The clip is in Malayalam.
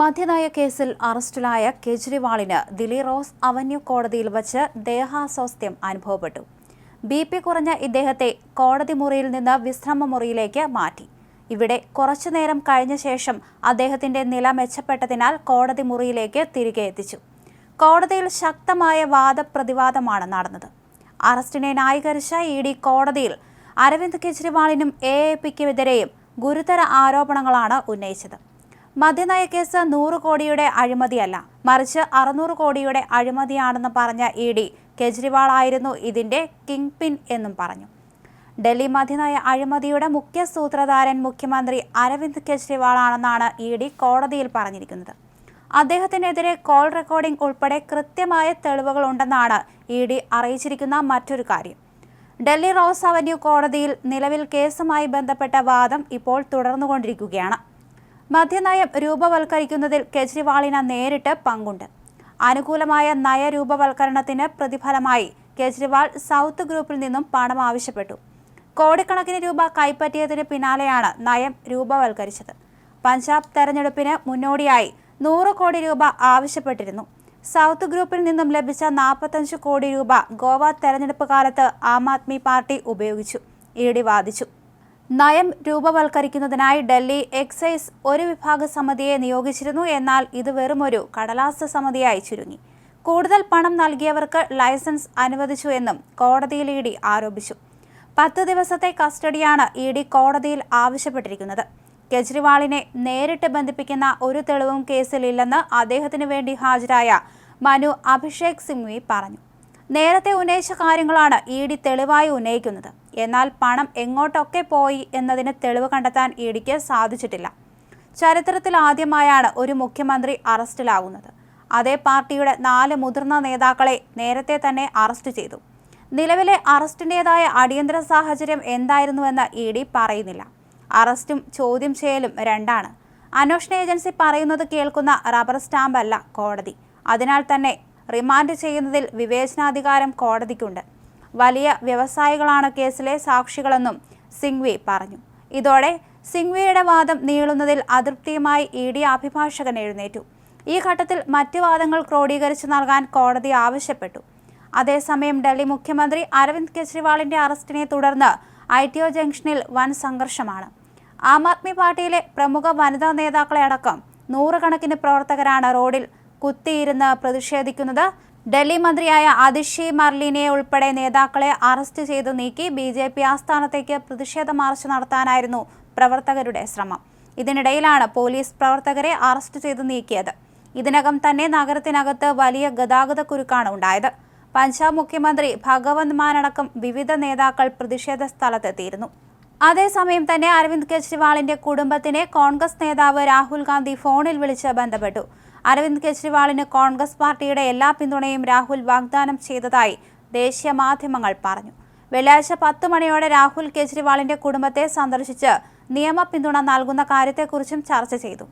മദ്യനയ കേസിൽ അറസ്റ്റിലായ കെജ്രിവാളിന് ദില്ലി റോസ് അവന്യൂ കോടതിയിൽ വച്ച് ദേഹാസ്വാസ്ഥ്യം അനുഭവപ്പെട്ടു. ബി പി കുറഞ്ഞ ഇദ്ദേഹത്തെ കോടതി മുറിയിൽ നിന്ന് വിശ്രമ മുറിയിലേക്ക് മാറ്റി. ഇവിടെ കുറച്ചുനേരം കഴിഞ്ഞ ശേഷം അദ്ദേഹത്തിന്റെ നില മെച്ചപ്പെട്ടതിനാൽ കോടതി മുറിയിലേക്ക് തിരികെ എത്തിച്ചു. കോടതിയിൽ ശക്തമായ വാദപ്രതിവാദമാണ് നടന്നത്. അറസ്റ്റിനെ ന്യായീകരിച്ച ഇ ഡി കോടതിയിൽ അരവിന്ദ് കെജ്രിവാളിനും എ എ പിക്കുമെതിരെയും ഗുരുതര ആരോപണങ്ങളാണ് ഉന്നയിച്ചത്. മദ്യനയ കേസ് നൂറ് കോടിയുടെ അഴിമതിയല്ല. മറിച്ച് അറുന്നൂറ് കോടിയുടെ അഴിമതിയാണെന്ന് പറഞ്ഞ ഇ ഡി കെജ്രിവാൾ ആയിരുന്നു ഇതിന്റെ കിങ് പിൻ എന്നും പറഞ്ഞു. ഡൽഹി മദ്യനയ അഴിമതിയുടെ മുഖ്യ സൂത്രധാരൻ മുഖ്യമന്ത്രി അരവിന്ദ് കെജ്രിവാൾ ആണെന്നാണ് ഇ ഡി കോടതിയിൽ പറഞ്ഞിരിക്കുന്നത്. അദ്ദേഹത്തിനെതിരെ കോൾ റെക്കോർഡിംഗ് ഉൾപ്പെടെ കൃത്യമായ തെളിവുകളുണ്ടെന്നാണ് ഇ ഡി അറിയിച്ചിരിക്കുന്ന മറ്റൊരു കാര്യം. ഡൽഹി റോസ് അവന്യൂ കോടതിയിൽ നിലവിൽ കേസുമായി ബന്ധപ്പെട്ട വാദം ഇപ്പോൾ തുടർന്നുകൊണ്ടിരിക്കുകയാണ്. മദ്യനയം രൂപവൽക്കരിക്കുന്നതിൽ കെജ്രിവാളിന് നേരിട്ട് പങ്കുണ്ട്. അനുകൂലമായ നയരൂപവൽക്കരണത്തിന് പ്രതിഫലമായി കെജ്രിവാൾ സൗത്ത് ഗ്രൂപ്പിൽ നിന്നും പണം ആവശ്യപ്പെട്ടു. കോടിക്കണക്കിന് രൂപ കൈപ്പറ്റിയതിന് പിന്നാലെയാണ് നയം രൂപവൽക്കരിച്ചത്. പഞ്ചാബ് തെരഞ്ഞെടുപ്പിന് മുന്നോടിയായി നൂറ് കോടി രൂപ ആവശ്യപ്പെട്ടിരുന്നു. സൗത്ത് ഗ്രൂപ്പിൽ നിന്നും ലഭിച്ച നാൽപ്പത്തഞ്ച് കോടി രൂപ ഗോവ തെരഞ്ഞെടുപ്പ് കാലത്ത് ആം ആദ്മി പാർട്ടി ഉപയോഗിച്ചു. ഇ ഡി വാദിച്ചു. നയം രൂപവൽക്കരിക്കുന്നതിനായി ഡൽഹി എക്സൈസ് ഒരു വിഭാഗ സമിതിയെ നിയോഗിച്ചിരുന്നു. എന്നാൽ ഇത് വെറുമൊരു കടലാസ സമിതിയായി ചുരുങ്ങി. കൂടുതൽ പണം നൽകിയവർക്ക് ലൈസൻസ് അനുവദിച്ചു എന്നും കോടതിയിൽ ഇ ഡി ആരോപിച്ചു. പത്ത് ദിവസത്തെ കസ്റ്റഡിയാണ് ഇ ഡി കോടതിയിൽ ആവശ്യപ്പെട്ടിരിക്കുന്നത്. കെജ്രിവാളിനെ നേരിട്ട് ബന്ധിപ്പിക്കുന്ന ഒരു തെളിവും കേസിലില്ലെന്ന് അദ്ദേഹത്തിന് വേണ്ടി ഹാജരായ മനു അഭിഷേക് സിംഗ്വി പറഞ്ഞു. നേരത്തെ ഉന്നയിച്ച കാര്യങ്ങളാണ് ഇ ഡി തെളിവായി ഉന്നയിക്കുന്നത്. എന്നാൽ പണം എങ്ങോട്ടൊക്കെ പോയി എന്നതിന് തെളിവ് കണ്ടെത്താൻ ഇ ഡിക്ക് സാധിച്ചിട്ടില്ല. ചരിത്രത്തിൽ ആദ്യമായാണ് ഒരു മുഖ്യമന്ത്രി അറസ്റ്റിലാകുന്നത് അതേ പാർട്ടിയുടെ നാല് മുതിർന്ന നേതാക്കളെ നേരത്തെ തന്നെ അറസ്റ്റ് ചെയ്തു. നിലവിലെ അറസ്റ്റിന്റെതായ അടിയന്തര സാഹചര്യം എന്തായിരുന്നുവെന്ന് ഇ ഡി പറയുന്നില്ല. അറസ്റ്റും ചോദ്യം ചെയ്യലും രണ്ടാണ്. അന്വേഷണ ഏജൻസി പറയുന്നത് കേൾക്കുന്ന റബ്ബർ സ്റ്റാമ്പല്ല കോടതി. അതിനാൽ തന്നെ റിമാൻഡ് ചെയ്യുന്നതിൽ വിവേചനാധികാരം കോടതിക്കുണ്ട്. വലിയ വ്യവസായികളാണ് കേസിലെ സാക്ഷികളെന്നും സിംഗ്വി പറഞ്ഞു. ഇതോടെ സിംഗ്വിയുടെ വാദം നീളുന്നതിൽ അതൃപ്തിയുമായി ഇ ഡി അഭിഭാഷകൻ എഴുന്നേറ്റു. ഈ ഘട്ടത്തിൽ മറ്റ് വാദങ്ങൾ ക്രോഡീകരിച്ചു നൽകാൻ കോടതി ആവശ്യപ്പെട്ടു. അതേസമയം ഡൽഹി മുഖ്യമന്ത്രി അരവിന്ദ് കെജ്രിവാളിന്റെ അറസ്റ്റിനെ തുടർന്ന് ഐ ടി ഒ ജംഗ്ഷനിൽ വൻ സംഘർഷമാണ്. ആം ആദ്മി പാർട്ടിയിലെ പ്രമുഖ വനിതാ നേതാക്കളെ അടക്കം നൂറുകണക്കിന് പ്രവർത്തകരാണ് റോഡിൽ കുത്തിയിരുന്ന് പ്രതിഷേധിക്കുന്നത് ഡൽഹി മന്ത്രിയായ അതിഷി മർലിനെ ഉൾപ്പെടെ നേതാക്കളെ അറസ്റ്റ് ചെയ്തു നീക്കി ബി ജെ പി ആസ്ഥാനത്തേക്ക് പ്രതിഷേധ മാർച്ച് നടത്താനായിരുന്നു പ്രവർത്തകരുടെ ശ്രമം. ഇതിനിടയിലാണ് പോലീസ് പ്രവർത്തകരെ അറസ്റ്റ് ചെയ്തു നീക്കിയത്. ഇതിനകം തന്നെ നഗരത്തിനകത്ത് വലിയ ഗതാഗത കുരുക്കാണ് ഉണ്ടായത്. പഞ്ചാബ് മുഖ്യമന്ത്രി ഭഗവന്ത് മാനടക്കം വിവിധ നേതാക്കൾ പ്രതിഷേധ സ്ഥലത്തെത്തിയിരുന്നു. അതേസമയം തന്നെ അരവിന്ദ് കെജ്രിവാളിന്റെ കുടുംബത്തിനെ കോൺഗ്രസ് നേതാവ് രാഹുൽ ഗാന്ധി ഫോണിൽ വിളിച്ച് ബന്ധപ്പെട്ടു. അരവിന്ദ് കെജ്രിവാളിന് കോൺഗ്രസ് പാർട്ടിയുടെ എല്ലാ പിന്തുണയും രാഹുൽ വാഗ്ദാനം ചെയ്തതായി ദേശീയ മാധ്യമങ്ങൾ പറഞ്ഞു. വെള്ളിയാഴ്ച പത്ത് മണിയോടെ രാഹുൽ കെജ്രിവാളിന്റെ കുടുംബത്തെ സന്ദർശിച്ച് നിയമ പിന്തുണ നൽകുന്ന കാര്യത്തെക്കുറിച്ചും ചർച്ച ചെയ്തു.